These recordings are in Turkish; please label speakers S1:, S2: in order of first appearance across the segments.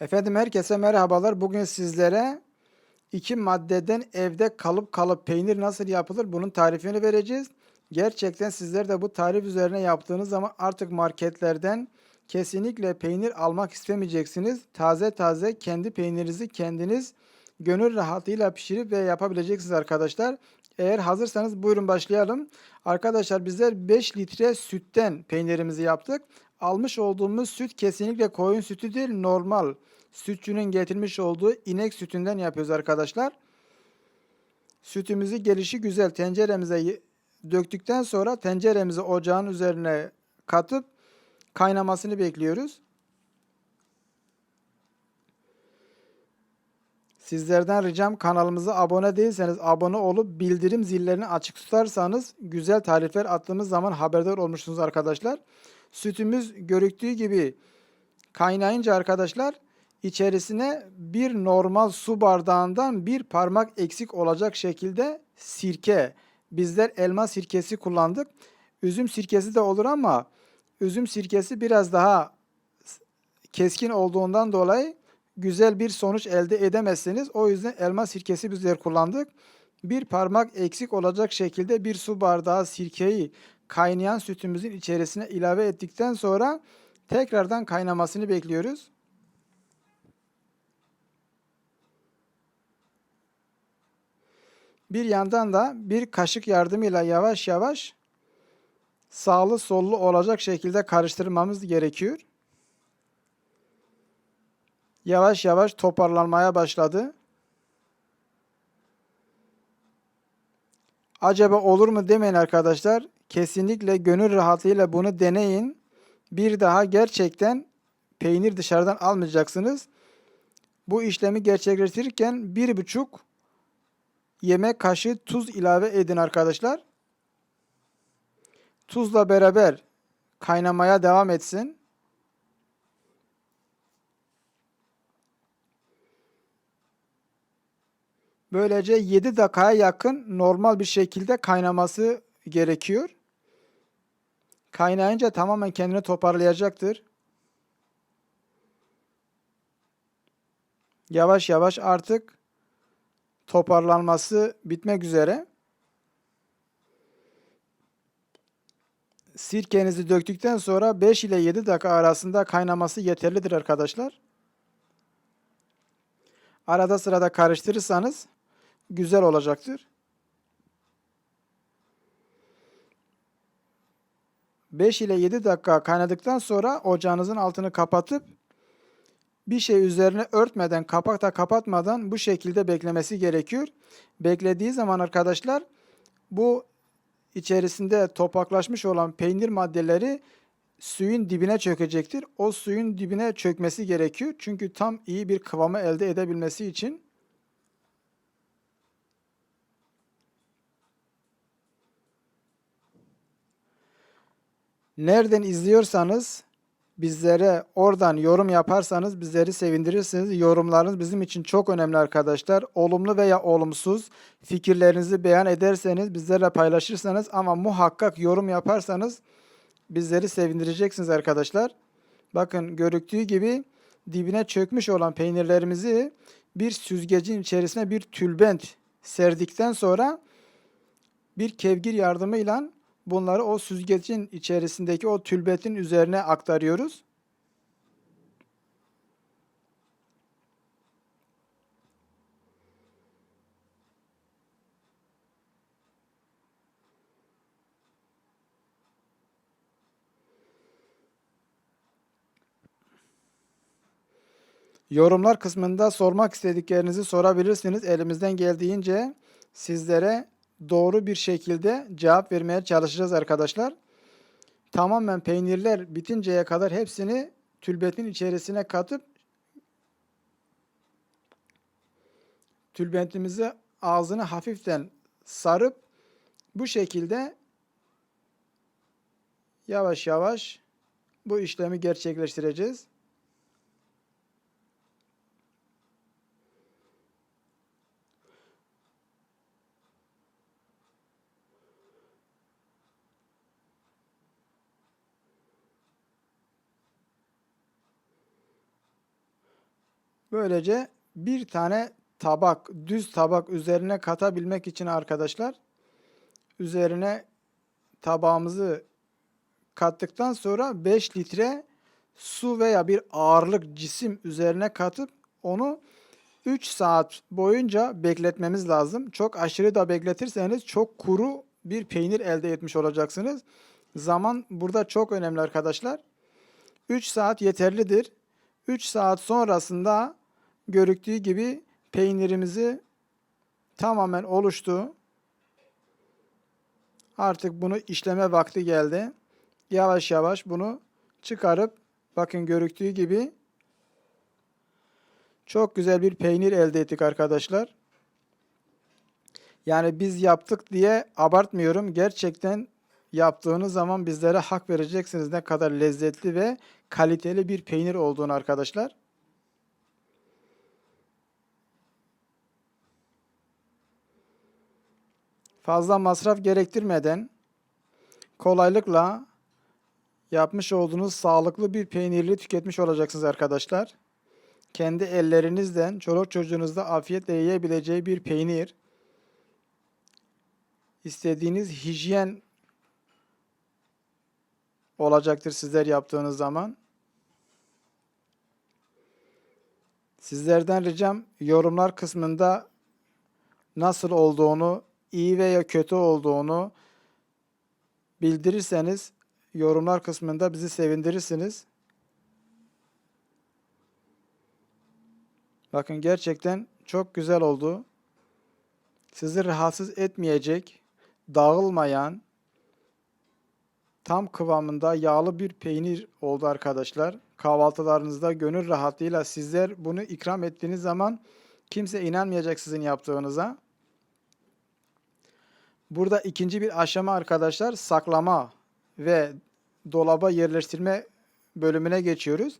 S1: Efendim herkese merhabalar. Bugün sizlere iki maddeden evde kalıp kalıp peynir nasıl yapılır bunun tarifini vereceğiz. Gerçekten sizler de bu tarif üzerine yaptığınız zaman artık marketlerden kesinlikle peynir almak istemeyeceksiniz. Taze taze kendi peynirinizi kendiniz gönül rahatıyla pişirip ve yapabileceksiniz arkadaşlar. Eğer hazırsanız buyurun başlayalım. Arkadaşlar bizler 5 litre sütten peynirimizi yaptık. Almış olduğumuz süt kesinlikle koyun sütü değil normal sütçünün getirmiş olduğu inek sütünden yapıyoruz arkadaşlar. Sütümüzü gelişi güzel tenceremize döktükten sonra tenceremizi ocağın üzerine katıp kaynamasını bekliyoruz. Sizlerden ricam kanalımıza abone değilseniz abone olup bildirim zillerini açık tutarsanız güzel tarifler attığımız zaman haberdar olmuşsunuz arkadaşlar. Sütümüz görüktüğü gibi kaynayınca arkadaşlar içerisine bir normal su bardağından bir parmak eksik olacak şekilde sirke. Bizler elma sirkesi kullandık. Üzüm sirkesi de olur ama üzüm sirkesi biraz daha keskin olduğundan dolayı güzel bir sonuç elde edemezsiniz. O yüzden elma sirkesi bizler kullandık. Bir parmak eksik olacak şekilde bir su bardağı sirkeyi kaynayan sütümüzün içerisine ilave ettikten sonra tekrardan kaynamasını bekliyoruz. Bir yandan da bir kaşık yardımıyla yavaş yavaş sağlı sollu olacak şekilde karıştırmamız gerekiyor. Yavaş yavaş toparlanmaya başladı. Acaba olur mu demeyin arkadaşlar. Kesinlikle gönül rahatıyla bunu deneyin. Bir daha gerçekten peynir dışarıdan almayacaksınız. Bu işlemi gerçekleştirirken bir buçuk yemek kaşığı tuz ilave edin arkadaşlar. Tuzla beraber kaynamaya devam etsin. Böylece 7 dakikaya yakın normal bir şekilde kaynaması gerekiyor. Kaynayınca tamamen kendini toparlayacaktır. Yavaş yavaş artık toparlanması bitmek üzere. Sirkenizi döktükten sonra 5 ile 7 dakika arasında kaynaması yeterlidir arkadaşlar. Arada sırada karıştırırsanız güzel olacaktır. 5 ile 7 dakika kaynadıktan sonra ocağınızın altını kapatıp bir şey üzerine örtmeden, kapak da kapatmadan bu şekilde beklemesi gerekiyor. Beklediği zaman arkadaşlar bu içerisinde topaklaşmış olan peynir maddeleri suyun dibine çökecektir. O suyun dibine çökmesi gerekiyor. Çünkü tam iyi bir kıvamı elde edebilmesi için Nereden izliyorsanız bizlere oradan yorum yaparsanız bizleri sevindirirsiniz. Yorumlarınız bizim için çok önemli arkadaşlar. Olumlu veya olumsuz fikirlerinizi beyan ederseniz bizlerle paylaşırsanız ama muhakkak yorum yaparsanız bizleri sevindireceksiniz arkadaşlar. Bakın görüktüğü gibi dibine çökmüş olan peynirlerimizi bir süzgecin içerisine bir tülbent serdikten sonra bir kevgir yardımıyla bunları o süzgecin içerisindeki o tülbetin üzerine aktarıyoruz. Yorumlar kısmında sormak istediklerinizi sorabilirsiniz. Elimizden geldiğince sizlere doğru bir şekilde cevap vermeye çalışacağız arkadaşlar. Tamamen peynirler bitinceye kadar hepsini tülbetin içerisine katıp tülbentimizi ağzını hafiften sarıp bu şekilde yavaş yavaş bu işlemi gerçekleştireceğiz. Böylece bir tane tabak, düz tabak üzerine katabilmek için arkadaşlar üzerine tabağımızı kattıktan sonra 5 litre su veya bir ağırlık cisim üzerine katıp onu 3 saat boyunca bekletmemiz lazım. Çok aşırı da bekletirseniz çok kuru bir peynir elde etmiş olacaksınız. Zaman burada çok önemli arkadaşlar. 3 saat yeterlidir. 3 saat sonrasında görüktüğü gibi peynirimizi tamamen oluştu. Artık bunu işleme vakti geldi. Yavaş yavaş bunu çıkarıp bakın görüktüğü gibi çok güzel bir peynir elde ettik arkadaşlar. Yani biz yaptık diye abartmıyorum. Gerçekten yaptığınız zaman bizlere hak vereceksiniz ne kadar lezzetli ve kaliteli bir peynir olduğunu arkadaşlar. Fazla masraf gerektirmeden kolaylıkla yapmış olduğunuz sağlıklı bir peynirli tüketmiş olacaksınız arkadaşlar. Kendi ellerinizden çoluk çocuğunuzda afiyetle yiyebileceği bir peynir. İstediğiniz hijyen olacaktır sizler yaptığınız zaman. Sizlerden ricam yorumlar kısmında nasıl olduğunu, iyi veya kötü olduğunu bildirirseniz yorumlar kısmında bizi sevindirirsiniz. Bakın gerçekten çok güzel oldu. Sizi rahatsız etmeyecek, dağılmayan, tam kıvamında yağlı bir peynir oldu arkadaşlar. Kahvaltılarınızda gönül rahatlığıyla sizler bunu ikram ettiğiniz zaman kimse inanmayacak sizin yaptığınıza. Burada ikinci bir aşama arkadaşlar saklama ve dolaba yerleştirme bölümüne geçiyoruz.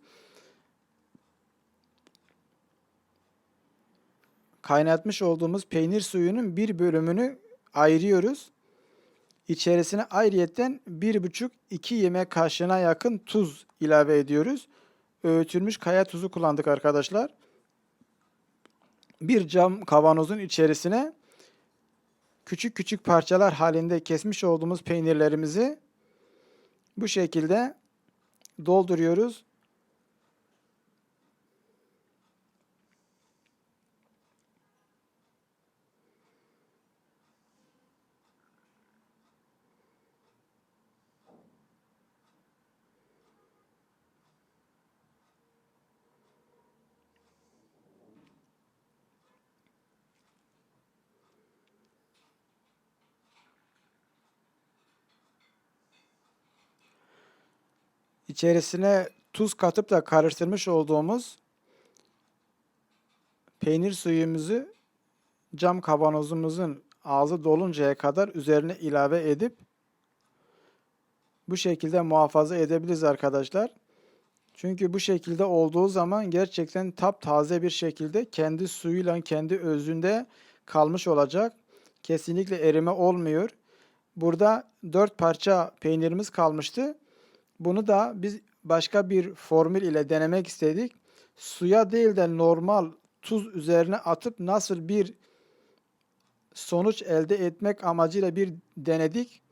S1: Kaynatmış olduğumuz peynir suyunun bir bölümünü ayırıyoruz. İçerisine ayrıyetten 1,5-2 yemek kaşığına yakın tuz ilave ediyoruz. Öğütülmüş kaya tuzu kullandık arkadaşlar. Bir cam kavanozun içerisine küçük küçük parçalar halinde kesmiş olduğumuz peynirlerimizi bu şekilde dolduruyoruz. İçerisine tuz katıp da karıştırmış olduğumuz peynir suyumuzu cam kavanozumuzun ağzı doluncaya kadar üzerine ilave edip bu şekilde muhafaza edebiliriz arkadaşlar. Çünkü bu şekilde olduğu zaman gerçekten taptaze bir şekilde kendi suyuyla kendi özünde kalmış olacak. Kesinlikle erime olmuyor. Burada 4 parça peynirimiz kalmıştı. Bunu da biz başka bir formül ile denemek istedik. Suya değil de normal tuz üzerine atıp nasıl bir sonuç elde etmek amacıyla bir denedik.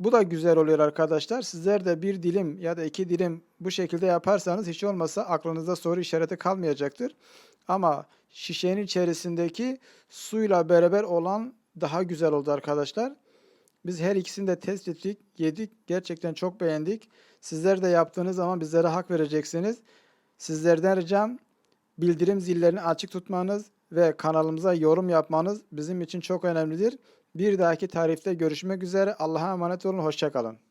S1: Bu da güzel oluyor arkadaşlar. Sizler de bir dilim ya da iki dilim bu şekilde yaparsanız hiç olmazsa aklınızda soru işareti kalmayacaktır. Ama şişenin içerisindeki suyla beraber olan daha güzel oldu arkadaşlar. Biz her ikisini de test ettik, yedik. Gerçekten çok beğendik. Sizler de yaptığınız zaman bizlere hak vereceksiniz. Sizlerden ricam bildirim zillerini açık tutmanız ve kanalımıza yorum yapmanız bizim için çok önemlidir. Bir dahaki tarifte görüşmek üzere. Allah'a emanet olun. Hoşçakalın.